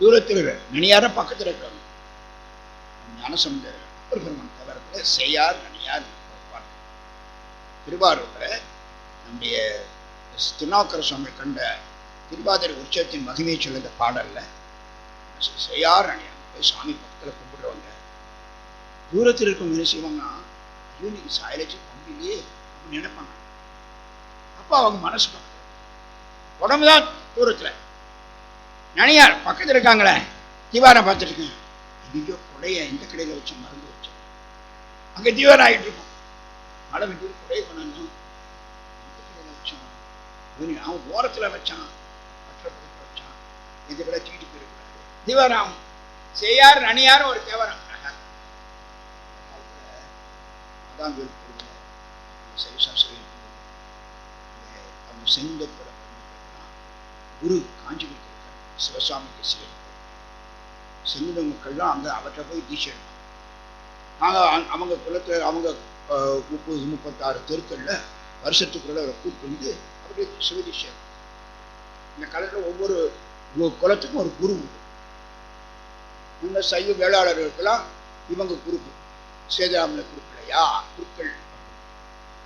தூரத்தில் நனியார பக்கத்தில் இருக்காங்க. ஞானசமுதர அப்பர் பெருமான் தவறத்தில் செய்யார் நனியார் திருவாரூரில் நம்முடைய திருநாவுக்கர சுவாமி கண்ட திருவாதிரை உற்சவத்தின் மகிமையை சொல்லுற பாடல்ல செய்யார் நனியார் போய் சாமி பக்கத்தில் கும்பிடுறவங்க. தூரத்தில் இருக்கும் என்ன செய்வாங்கன்னா ஐயோ நீங்கள் சாயலட்சி பம்பிலேயே நினைப்பாங்க. அப்போ அவங்க மனசு பக்கத்தில் உடம்பு தான் தூரத்தில். நனியார் பக்கத்தில் இருக்காங்களே. தீவாரம் பார்த்துருக்கேன். ஐயோ கொடையை எந்த கடையில் வச்சு மறந்து வச்சேன். அங்கே தீவாரம் ஆகிட்டு இருக்கும். மழை வெட்டி கொடையை கொண்டாந்து இந்த கடையில் வச்சான். அவன் ஓரத்தில் வச்சான். பற்றப்பட்டு வச்சான். இந்த கடை தூக்கிட்டு போயிருக்கிறாரு தீவாரம். செய்யார் நனியார் ஒரு தேவரம். அதான் சைவசாஸ்திரம் அவங்க செஞ்ச குரு காஞ்சிபுரத்தில் சிவசாமிக்கு சிவன் செங்குட மக்கள்லாம் அங்கே அவற்றை போய் தீட்சை எடுப்பாங்க. நாங்கள் அவங்க குலத்தில் அவங்க முப்பது முப்பத்தாறு தெருக்களில் வருஷத்துக்குள்ள அவரை கூப்பிட்டு வந்து அப்படியே சிவதீட்சை இந்த காலத்தில் ஒவ்வொரு குலத்துக்கும் ஒரு குரு உண்டு. இந்த சைவ வேளாளர்களுக்கெல்லாம் இவங்க குருப்பு சேதாமல குறுக்கலையா குருக்கள்.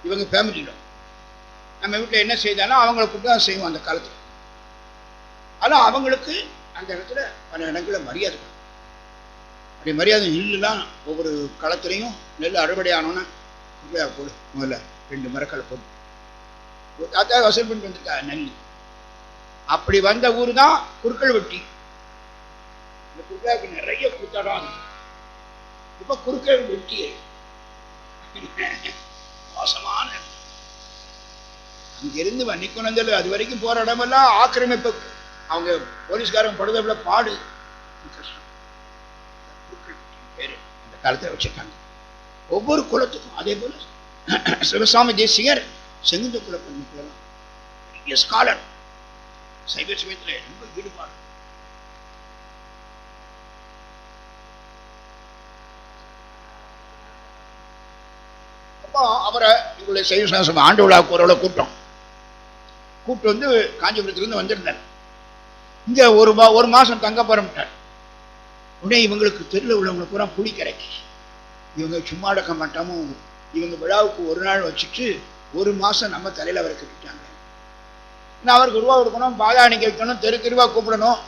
இவங்க ஃபேமிலியில் நம்ம வீட்டில் என்ன செய்தாலும் அவங்கள கூப்பிட்டு தான் செய்வோம் அந்த காலத்தில். ஆனால் அவங்களுக்கு அந்த இடத்துல பல இடங்களில் மரியாதை அப்படி மரியாதை நெல்லுலாம் ஒவ்வொரு களத்துலையும் நெல் அறுவடை ஆனோன்னா குப்பையா போடு முதல்ல ரெண்டு மரக்களை போடு. ஒரு தாத்தா வசூல் பண்ணிட்டு வந்துட்டா நெல். அப்படி வந்த ஊர் தான் குறுக்கள் வெட்டி. இந்த குறுக்காவுக்கு நிறைய கூத்தாடம் இப்போ குறுக்கள் வெட்டி. மோசமான அங்கிருந்து வன்னிக்குணந்தல் அது வரைக்கும் போற இடமெல்லாம் ஆக்கிரமிப்பு. அவங்க போலீஸ்காரங்க படுதவில பாடு. கஷ்டம் பேரு அந்த காலத்தில் வச்சிருக்காங்க. ஒவ்வொரு குலத்துக்கும் அதே போல சிவசாமி தேசிகர் செங்குந்த குல பெண்ணுக்கெல்லாம் பெரிய ஸ்காலர் சைவ சமயத்தில் ரொம்ப ஈடுபாடு. அப்போ அவரை எங்களுடைய சைவ சாசம் ஆண்டு விழா கூறோட கூட்டம் கூப்பிட்டு வந்து காஞ்சிபுரத்துலேருந்து வந்திருந்தார். இங்கே ஒரு மா ஒரு மாதம் தங்க போகிறோம்ட்டார் உடனே இவங்களுக்கு தெருவில் உள்ளவங்களுக்கு பூரா புளி கிடைக்கி இவங்க சும்மா அடக்க மாட்டாமோ? இவங்க விழாவுக்கு ஒரு நாள் வச்சுட்டு ஒரு மாதம் நம்ம தலையில் அவரை கட்டிட்டாங்க. நான் அவருக்கு ரூபா கொடுக்கணும் பாதாணிக்கு வைக்கணும் தெரு தெருவா கூப்பிடணும்.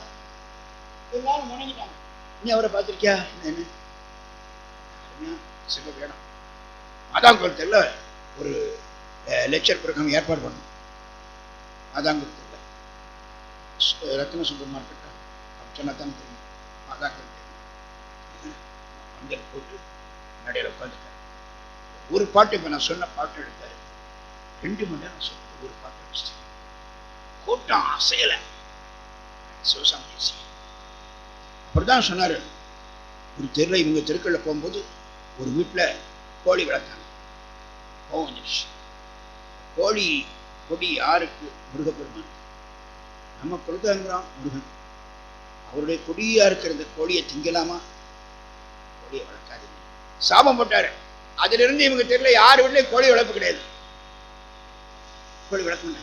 எல்லாரும் முணங்கிட்டாங்க. நீ அவரை பார்த்துருக்கியா? என்ன சில வேணும் மாதாங்குளத்தில் ஒரு லெக்சர் ப்ரோக்ராம் ஏற்பாடு பண்ணணும் மாதாங்குளத்தில் ரத்ன சூப்பர் மார்க்கெட்டா அப்படி தான் தெரியும் மாதாங்குளம் தெரியும் மஞ்சள் போட்டு நடையில் உட்காந்துட்டேன் ஒரு பாட்டு இப்போ நான் சொன்ன பாட்டு எடுத்தாரு ரெண்டு மணி நேரம் சொன்ன ஒரு பாட்டு அடிச்சிட்டேன் கூட்டம் அசையலை சிவசாமி அப்படி தான் சொன்னார் ஒரு தெருவில் இவங்க தெருக்களில் போகும்போது ஒரு வீட்டில் கோழி வளர்த்தாங்க கோவம் வந்துடுச்சு கோழி கொடி யாருக்கு முருகப்பெருமான் நம்ம கொடுத்தாங்கிறான் முருகன். அவருடைய கொடியா இருக்கிற இந்த கோழியை திங்கலாமா? கோழியை வளர்க்காதீங்க. சாபம் போட்டாரு. அதிலிருந்து இவங்க தெரியல யார் வீட்லயும் கோழி வளர்ப்பு கிடையாது. கோழி வளர்க்க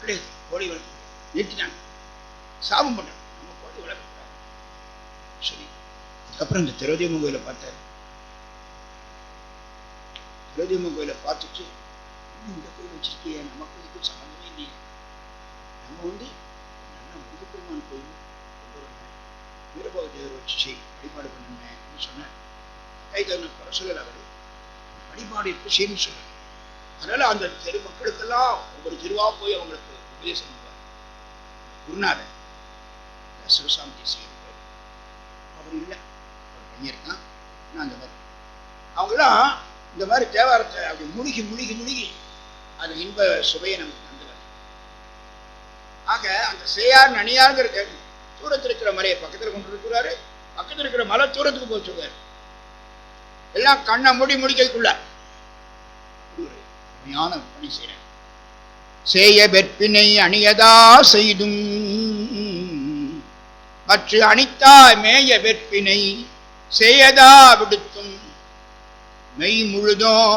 கிடையாது கோழி வளர்ப்பு நிறுத்தினாங்க சாபம் போட்டாங்க. நம்ம கோழி வளர்க்க சரி. அதுக்கப்புறம் இந்த திரௌதியம்மன் கோயிலை பார்த்தாரு. திரௌதியம்மன் கோயிலை பார்த்துட்டு இந்த கோயில் வச்சிருக்கியே நமக்கு இதுக்கு சம்மந்தமே இல்லையே. நம்ம வந்து நல்ல முருகப்பெருமான் கோயில் கொண்டு தேவர் வச்சு வழிபாடு பண்ணுங்க சொன்னேன் கை தகுந்த குறை அவர் வழிபாடு எப்படி செய்யணும்னு அதனால அந்த தெரு மக்களுக்கெல்லாம் ஒவ்வொரு தெருவா போய் அவங்களுக்கு உபதேசம் பண்ணுவார். குருநாதர் சிவசாமி தேசிய அவர் இல்லை அவர் பையன் தான் நான் அந்த மாதிரி. அவங்களாம் இந்த மாதிரி தேவாரத்தை அப்படி முழுகி முழுகி முழுகி அது இன்ப சுவையை நமக்கு ஆக அந்த செய்யார் நனியாருங்கிற கேள்வி தூரத்தில் இருக்கிற மலையை பக்கத்தில் கொண்டு இருக்கிறாரு பக்கத்தில் இருக்கிற மலை தூரத்துக்கு போச்சுக்காரு எல்லாம் கண்ணை மூடி முடிக்கக்குள்ள இப்படி பணி செய்யறேன் செய்ய வெற்பினை அணியதா செய்தும். மற்ற அணித்தா மேய வெற்பினை செய்யதா விடுத்தும். மெய் முழுதும்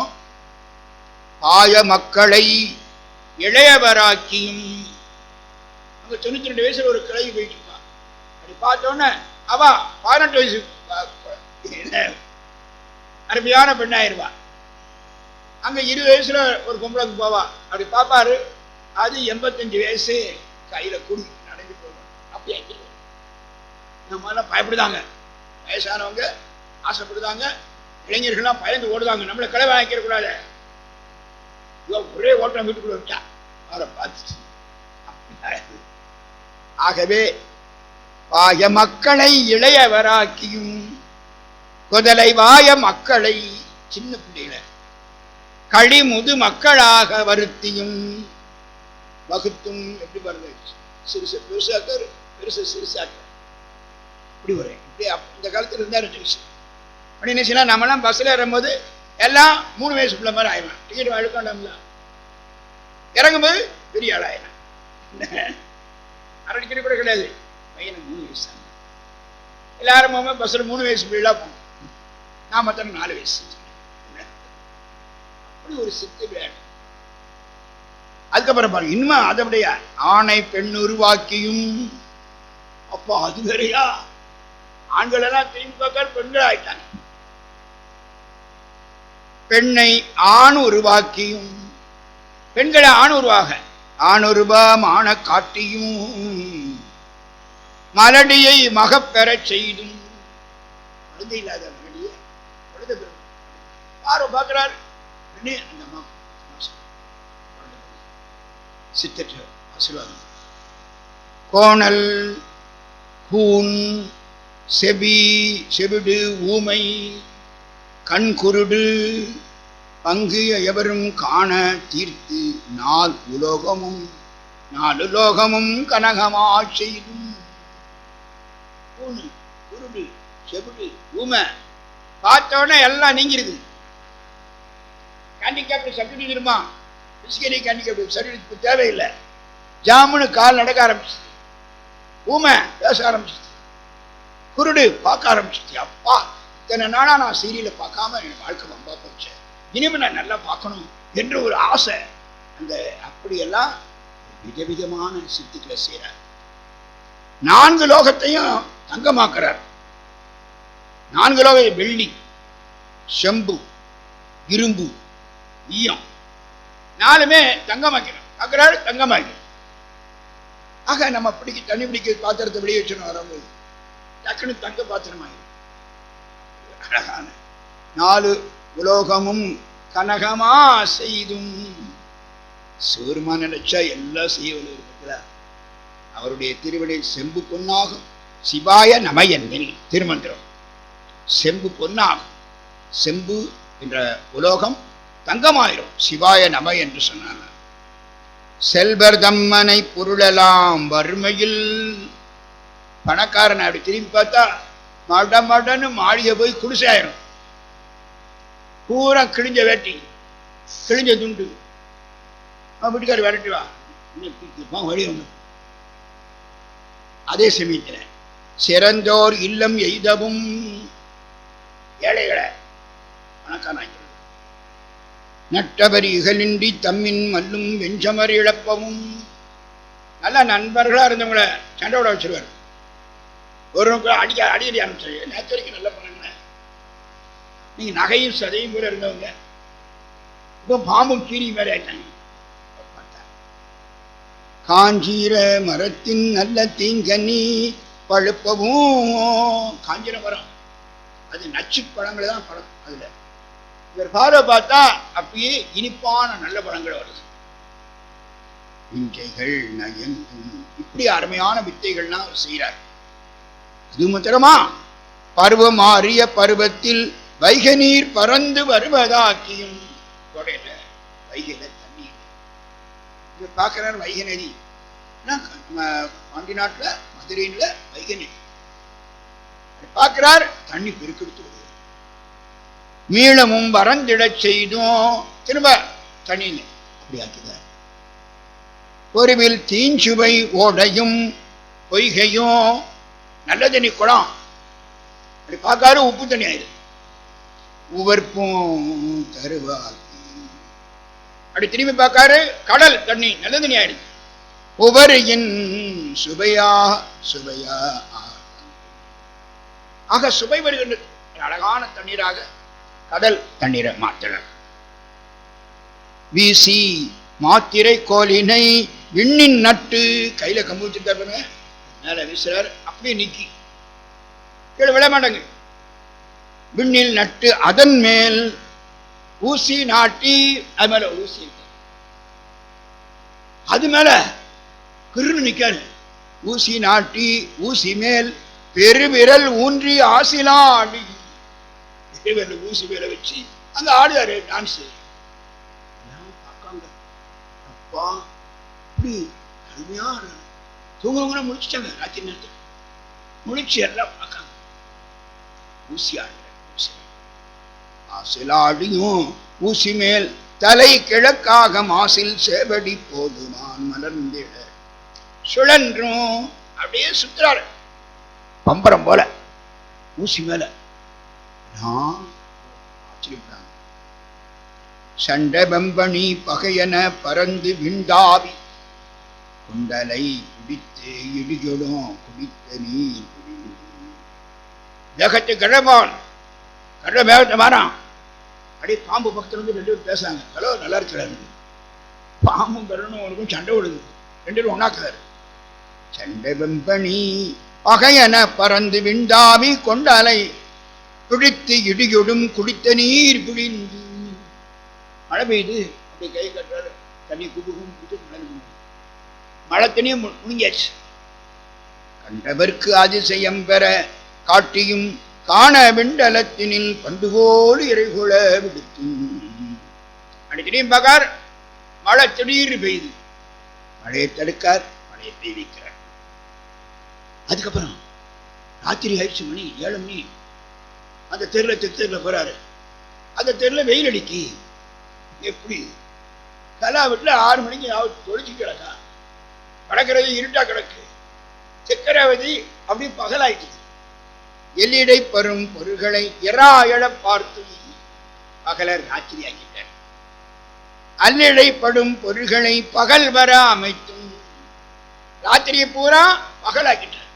பாய மக்களை இளையவராக்கியும். தொண்ணூத்தி ரெண்டு வயசுல ஒரு கிளவி போயிட்டு இருப்பான் அப்படி பார்த்தோன்னே அவ பதினெட்டு வயசு என்ன, அருமையான பெண்ணாயிருவா. அங்க இருபது வயசுல ஒரு பொம்பளைக்கு போவா. அப்படி பாப்பாரு அது எண்பத்தஞ்சு வயசு கையில குடி நடந்து போவோம் அப்படி ஆக்கிடுவோம் நம்ம எல்லாம் பயப்படுதாங்க. வயசானவங்க ஆசைப்படுதாங்க. இளைஞர்கள்லாம் பயந்து ஓடுதாங்க. நம்மளை கிளம்ப வாங்கிக்கிற கூடாது. இவன் ஒரே ஓட்டம் வீட்டுக்குள்ள விட்டா அவரை பார்த்து ஆகவே வாய மக்களை இளையவராக்கியும் குதலை வாய மக்களை சின்ன பிள்ளைகளை களிமுது மக்களாக வருத்தியும் வகுத்தும் எப்படி வருது சிறுசு பெருசாக்காரு பெருசு சிறுசாக்காரு இப்படி வரேன் இப்படி இந்த இந்த காலத்துல இருந்தா விஷயம். அப்படி என்ன செய்யலாம்? நம்மலாம் பஸ்ஸில் ஏறும்போது எல்லாம் மூணு வயசு பிள்ளை மாதிரி ஆயிடும் டிக்கெட் எடுக்கணும்ல இறங்கும்போது பெரிய ஆள் ஆயிடும் அரடிக்கடி கூட கிடையாது. பையனுக்கு மூணு வயசு தான் எல்லாரும் போகும்போது பஸ்ஸில் மூணு வயசு பிள்ளை போகும். நான் மற்ற நாலு வயசு. அப்படி ஒரு சித்து விளையாட்டு அதுக்கப்புறம் பாருங்க இன்னுமா அதனுடைய ஆணை பெண் உருவாக்கியும். அப்பா அது வேறையா? ஆண்கள் எல்லாம் திரும்பி பெண்கள் ஆயிட்டாங்க. பெண்ணை ஆண் உருவாக்கியும். பெண்களை ஆண் உருவாக. ஆண் உருவமான காட்டியும் மலடியை மகப்பெறச் செய்தும். குழந்தை இல்லாத மலடியை குழந்தை பெறும். யாரோ பார்க்கிறார்? அந்த சித்தற்ற ஆசீர்வாதம். கோணல் கூன் செபி செவிடு ஊமை கண் குருடு பங்கு எவரும் காண தீர்த்து நாள் உலோகமும் நாலு லோகமும் கனகமா செய்தும். கூணு குருடு செவிடு ஊமை பார்த்தோன்னே எல்லாம் நீங்கிருது. ஹேண்டிகேப்டு சர்டிஃபிகேட் இருமா பிசிக்கலி ஹேண்டிகேப்டு சர்டிஃபிகேட் தேவையில்லை. ஜாமுன்னு கால் நடக்க ஆரம்பிச்சு ஊமை பேச ஆரம்பிச்சு குருடு பார்க்க ஆரம்பிச்சிச்சு அப்பா இத்தனை நாளாக நான் சீரியலை பார்க்காம என் வாழ்க்கை ரொம்ப போச்சேன் இனிமே நான் நல்லா பார்க்கணும் என்று ஒரு ஆசை. அந்த அப்படியெல்லாம் விதவிதமான சித்திகளை செய்கிறார். நான்கு லோகத்தையும் தங்கமாக்குறார். நான்கு லோக வெள்ளி செம்பு இரும்பு ஈயம் நாலுமே தங்கமாக்கிறார். பார்க்குறாரு தங்கமாக்கி ஆக நம்ம பிடிக்க தண்ணி பிடிக்க பாத்திரத்தை வெளியே வச்சுன்னு வரும்போது டக்குன்னு தங்க பாத்திரமாயிடும் அழகான நாலு உலோகமும் கனகமா செய்தும். சிவருமா நினைச்சா எல்லாம் செய்ய இருக்கிறார் அவருடைய திருவிடை செம்பு பொன்னாகும். சிவாய நம என்னில் திருமந்திரம். செம்பு பொன்னாகும். செம்பு என்ற உலோகம் தங்கமாயிரும். சிவாய நம என்று சொன்னாங்க. செல்வர் தம்மனை பொருளெல்லாம் வறுமையில். பணக்காரன் அப்படி திரும்பி பார்த்தா மட மடன்னு மாளிகை போய் குடிசாயிரும் பூரா கிழிஞ்ச வேட்டி கிழிஞ்ச துண்டு. அவன் வீட்டுக்காரர் விரட்டி வா. வழி ஒன்று அதே சமயத்தில் சிறந்தோர் இல்லம் எய்தவும் ஏழைகளை வணக்கம் நட்டவர் இகலின்றி தம்மின் மல்லும் வெஞ்சமர் இழப்பவும் நல்ல நண்பர்களாக இருந்தவங்கள சண்டை விட வச்சிருவார். ஒரு அடிக்க அடிக்கடி ஆரம்பிச்சாரு நேற்று வரைக்கும் நல்லா பண்ணாங்க நீங்கள் நகையும் சதையும் கூட இருந்தவங்க. இப்போ பாம்பும் கீரி மேலே ஆயிட்டாங்க காஞ்சீர மரத்தின் நல்ல தீங்கனி பழுப்பவும் காஞ்சிர மரம். அது நச்சு பழங்கள் தான் பழம் அதில். இவர் பார்வை பார்த்தா அப்பயே இனிப்பான நல்ல பழங்கள் வருது. விஞ்சைகள் நயங்கும். இப்படி அருமையான வித்தைகள்லாம் செய்கிறார் இது மாத்திரமா? பருவம் மாறிய பருவத்தில் வைகை நீர் பறந்து வருவதாக்கியும் கொடையில வைகையில தண்ணீர் இவர் பார்க்கிறார் வைகை நதி. நம்ம பாண்டி நாட்டில் மதுரையில் வைகை நதி. பார்க்கிறார் தண்ணி பெருக்கெடுத்து வருது மீளமும் வறந்திடச் செய்தும். திரும்ப தண்ணியில் அப்படி ஆக்கிதார் பொறிவில் தீஞ்சுவை ஓடையும் பொய்கையும் நல்ல தண்ணி குளம். அப்படி பார்க்காரு உப்பு தண்ணி ஆயிடுது. உவர்ப்பும் தருவார். அப்படி திரும்பி பார்க்காரு கடல் தண்ணி நல்ல தண்ணி ஆயிடுச்சு. உவரியின் சுவையா சுவையா. ஆக சுவை வருகின்றது. அழகான தண்ணீராக கடல் தண்ணீரை மாற்றலாம். வீசி மாத்திரை கோலினை விண்ணின் நட்டு கையில கம்பு வச்சிருக்காருங்க மேல வீசுறாரு அப்படியே நிக்கி. கீழே விழ மாட்டாங்க. விண்ணில் நட்டு அதன் மேல் ஊசி நாட்டி அது மேல ஊசி அது மேல கிருன்னு நிக்காரு ஊசி நாட்டி ஊசி மேல் பெருவிரல் ஊன்றி ஆசிலாடி பெருவிரல் ஊசி மேல வச்சு அங்க ஆடுறாரு டான்ஸ். பார்க்காங்க. அப்பா இப்படி அருமையா தூங்குறவங்க முடிச்சிட்டாங்க ராத்திரி நேரத்தில். முடிச்சு எல்லாம் பார்க்காங்க. ஊசி ஆடு. ஆசிலாடியும் ஊசி மேல் தலை கிழக்காக மாசில் சேவடி போதுமான் மலர்ந்திட. சுழன்றும் அப்படியே சுத்துறாரு. பம்பரம் போல ஊசி மேல. நான் ஆச்சரியப்படாங்க சண்ட வெம்பணி பகையன பறந்து விண்டாவி. குண்டலை குடித்து இடிகொடும் குடித்த நீர் வேகத்து கிழமான் கடல வேகத்தை மாறான். அப்படியே பாம்பு பக்கத்துல வந்து ரெண்டு பேரும் பேசுறாங்க. ஹலோ நல்லா இருக்கிறாரு பாம்பும் கருணும் அவனுக்கும் சண்டை விடுது ரெண்டு பேரும் ஒன்னாக்குறாரு சண்டை வெம்பணி பகையன பறந்து விண்டாவி கொண்டாலை. துடித்து இடியொடும் குடித்த நீர் புழிந்து. மழை பெய்யுது. அப்படி கை கட்டுறாரு. தண்ணி குபுகும் குடித்து மழை மழை தண்ணியும் முழுங்கியாச்சு. கண்டவர்க்கு அதிசயம் பெற காட்டியும் காண விண்டலத்தினில் பண்டுகோல் இறைகுல விடுத்தும். அடிக்கடியும் பார்க்கார் மழை திடீர் பெய்யுது மழையை தடுக்கார் மழையை பெய்விக்கிறார். அதுக்கப்புறம் ராத்திரி ஆயிடுச்சு மணி ஏழு மணி. அந்த தெருல தெருல போறாரு. அந்த தெருல வெயில் அடிக்கு. எப்படி? கலா வீட்டுல ஆறு மணிக்கு ஆகுது தொழிச்சு கிடக்கா. கிடக்கிறது இருட்டா கிடக்கு. சக்கரவதி அப்படி பகலாயிடுச்சு எல்லிடை பெறும் பொருள்களை எறாயழ பார்த்து பகலர் ராத்திரி ஆக்கிட்டார் அல்லிடைப்படும் பொருள்களை பகல் வர அமைத்தும். ராத்திரியை பூரா பகலாக்கிட்டார்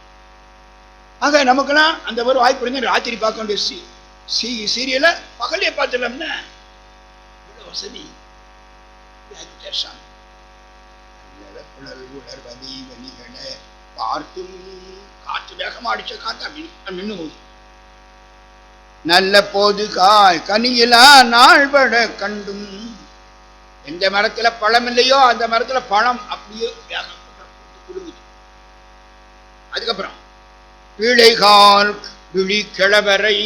ஆக நமக்கெல்லாம் அந்த ஒரு வாய்ப்பு இருந்து ராத்திரி பார்க்க வேண்டிய சி சி சீரியலை பகலே பார்த்துடலாம்னா வசதி. உணர்வதி பார்த்தும். காற்று வேகமா அடிச்ச காத்தா மின்னு போகுது. நல்ல போது காய் கனியிலா நாள்பட கண்டும். எந்த மரத்துல பழம் இல்லையோ அந்த மரத்துல பழம் அப்படியே வேகம் குடுங்குது. அதுக்கப்புறம் பிழைகால் விழி கிழவரை.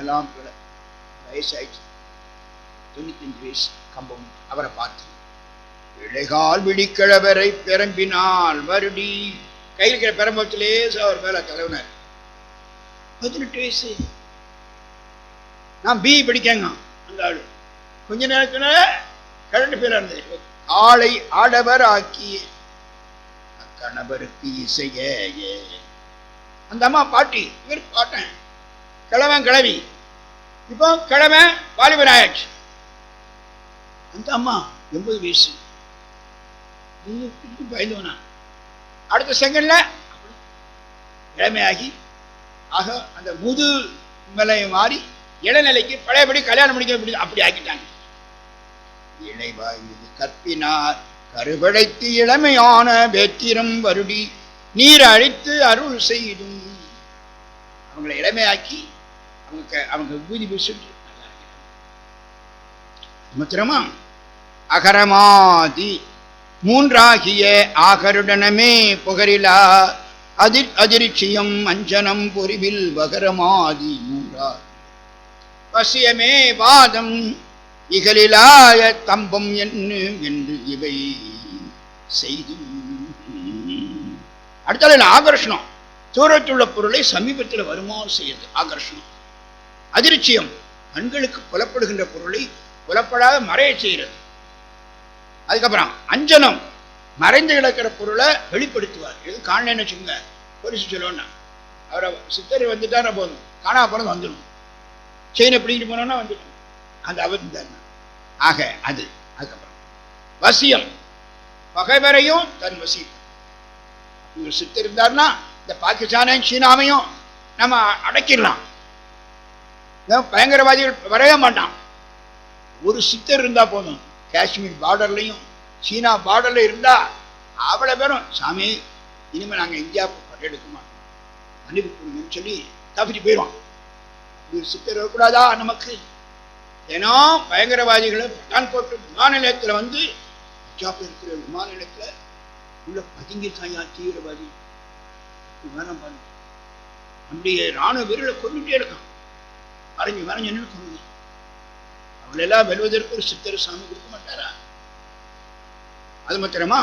எல்லாம் பிழை வயசாயிடுச்சு. தொண்ணூத்தஞ்சு வயசு கம்பம். அவரை பார்த்து பிழைகால் விழிக்கிழவரை பிரம்பினால் வருடி. கையில் இருக்கிற பெரம்பத்திலே அவர் மேல தலைவனார் பதினெட்டு வயசு. நான் பிஇ படிக்கங்க அந்த ஆள். கொஞ்ச நேரத்தில் கரண்ட் பேர் இருந்தது ஆளை ஆடவர் ஆக்கி கணவருக்கு இசைய அந்த அம்மா பாட்டி இவர் பாட்டேன். கிழவன் கிழவி. இப்போ கிழவன் வாலிபன் ஆயாச்சு அந்த அம்மா எண்பது வயசு. பயந்துவனா? அடுத்த செகண்ட்ல இளமையாகி ஆக அந்த முது நிலையை மாறி இளநிலைக்கு பழையபடி கல்யாணம் முடிக்க அப்படி அப்படி ஆக்கிட்டாங்க இளைவாய் இது கற்பினார் கருவழைத்து இளமையான வேத்திரம் வருடி நீர் அழித்து அருள் செய்தும் அவங்களை இளமையாக்கி அவங்க அவங்க விபூதி பூசிட்டு நல்லா இருக்கிறாங்க. மாத்திரமா அகரமாதி மூன்றாகிய ஆகருடனமே புகரிலா அதிர் அதிர்ச்சியம் அஞ்சனம் பொறிவில் வகரமாதி மூன்றா. வசியமே வாதம் இகலிலாய தம்பம் என்று என்று இவை செய்து அடுத்தால ஆகர்ஷணம். தூரத்துள்ள பொருளை சமீபத்தில் வருமா செய்யுது ஆகர்ஷணம். அதிர்ச்சியம் கண்களுக்கு புலப்படுகின்ற பொருளை புலப்படாத மறைய செய்கிறது. அதுக்கப்புறம் அஞ்சனம் மறைந்து கிடக்கிற பொருளை வெளிப்படுத்துவார் எது காணலன்னு வச்சுக்கோங்க பொரிசு சொல்லுவோம்னா அவரை சித்தர் வந்துட்டாரா போதும். காணா போனது வந்துடும். செயினை பிடிக்கிட்டு போனோம்னா வந்துடும். அந்த அவர் ஆக அது அதுக்கப்புறம். வசியம். பகைவரையும் தன் வசியம். இவர் சித்தர் இருந்தார்னா இந்த பாகிஸ்தானையும் சீனாவையும் நம்ம அடக்கிடலாம். பயங்கரவாதிகள் வரவே மாட்டான். ஒரு சித்தர் இருந்தா போதும். காஷ்மீர் பார்டர்லையும் சீனா பார்டர்ல இருந்தால் அவ்வளோ பேரும் சாமி இனிமேல் நாங்கள் இந்தியாவுக்கு படையெடுக்க மாட்டோம். மன்னிப்பு கொடுங்கன்னு சொல்லி தப்பிச்சு போயிடுவோம் அப்படி ஒரு சித்தர் இருக்கக்கூடாதா? நமக்கு ஏன்னா பயங்கரவாதிகளை பட்டான்கோட்டு விமான நிலையத்தில் வந்து பஞ்சாப்ல இருக்கிற விமான நிலையத்தில் உள்ள பதுங்கிருக்காயா தீவிரவாதி? வேணாம் பாருங்க. நம்முடைய ராணுவ வீரர்களை கொண்டுட்டே இருக்கான். வரைஞ்சு வரைஞ்சு நின்று கொண்டு அவளெல்லாம் வெல்வதற்கு ஒரு சித்தர் சாமி கொடுக்க மாட்டாரா அது மாத்திரமா?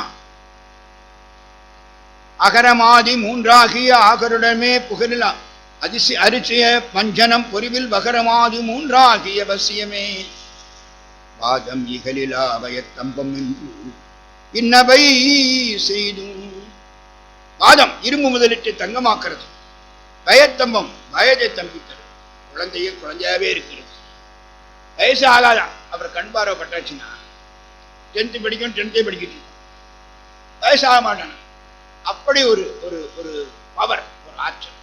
அகரமாதி மூன்றாகிய ஆகருடமே புகழிலா அதிசி அரிசிய பஞ்சனம் பொறிவில் வகரமாதி மூன்றாகிய வசியமே வாதம் இகலிலா வயத்தம்பம் என்று இன்னவை செய்தும் வாதம் இரும்பு முதலிட்டு தங்கமாக்குறது. பயத்தம்பம் வயதை தம்பித்தது. குழந்தையே குழந்தையாவே இருக்கிறது. வயசு ஆகாதான் அப்புறம் கண் பார்வை பட்டாச்சுன்னா. டென்த்து படிக்கும் டென்த்தே படிக்கிட்டு வயசாக ஆக அப்படி ஒரு ஒரு ஒரு பவர் ஒரு ஆற்றல்.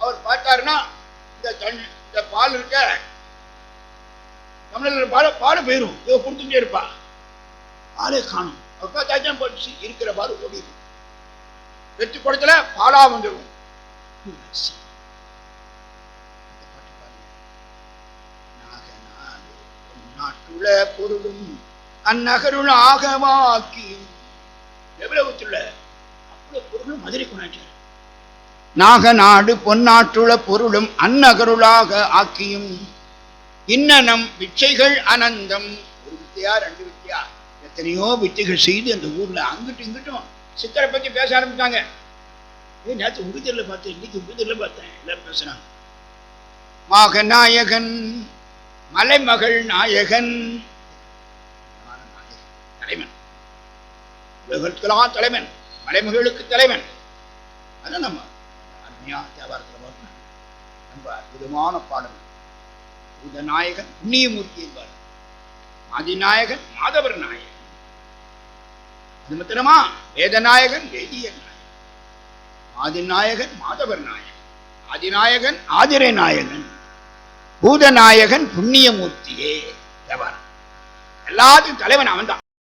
அவர் பார்த்தாருன்னா இந்த இந்த பால் இருக்க தமிழர்கள் பால பால் போயிடும் இவ கொடுத்துட்டே இருப்பா. பாலே காணும். அவர் பார்த்தாச்சும் போச்சு இருக்கிற பால் ஓடிடும். வெற்றி குடத்துல பாலா வந்துடும். நாட்டுல பொருளும் அந்நகருள் எவ்வளவு எவ்வளவுத்துல அவ்வளவு பொருளும் மதுரை கொண்டாச்சார் நாக நாடு பொன்னாற்றுள பொருளும் அந்நகருளாக ஆக்கியும். இன்னனம் விச்சைகள் அனந்தம். ஒரு வித்தையா ரெண்டு வித்தையா? எத்தனையோ வித்தைகள் செய்து அந்த ஊர்ல அங்கிட்டும் இங்கிட்டும் சித்தரை பத்தி பேச ஆரம்பிச்சாங்க. ஏ நேற்று உடுதல்ல பார்த்தேன் இன்னைக்கு உடுதல்ல பார்த்தேன். எல்லாரும் பேசுறாங்க. மாக நாயகன் மலைமகள் நாயகன். தலைவன் உலகத்துக்கெல்லாம் தலைவன் மலைமகளுக்கு தலைவன் அதான் நம்ம அருமையா தேவாரத்தில் ரொம்ப அற்புதமான பாடல் பூதநாயகன் புண்ணியமூர்த்தி என்பார். மாதிநாயகன் மாதவர் நாயகன். அது மாத்திரமா வேதநாயகன் வேதியன் நாயகன். ஆதிநாயகன் மாதவர் நாயகன். ஆதிநாயகன் ஆதிரை நாயகன். பூதநாயகன் புண்ணியமூர்த்தியே. தேவாரம் எல்லாத்துக்கும் தலைவன் அவன்தான்.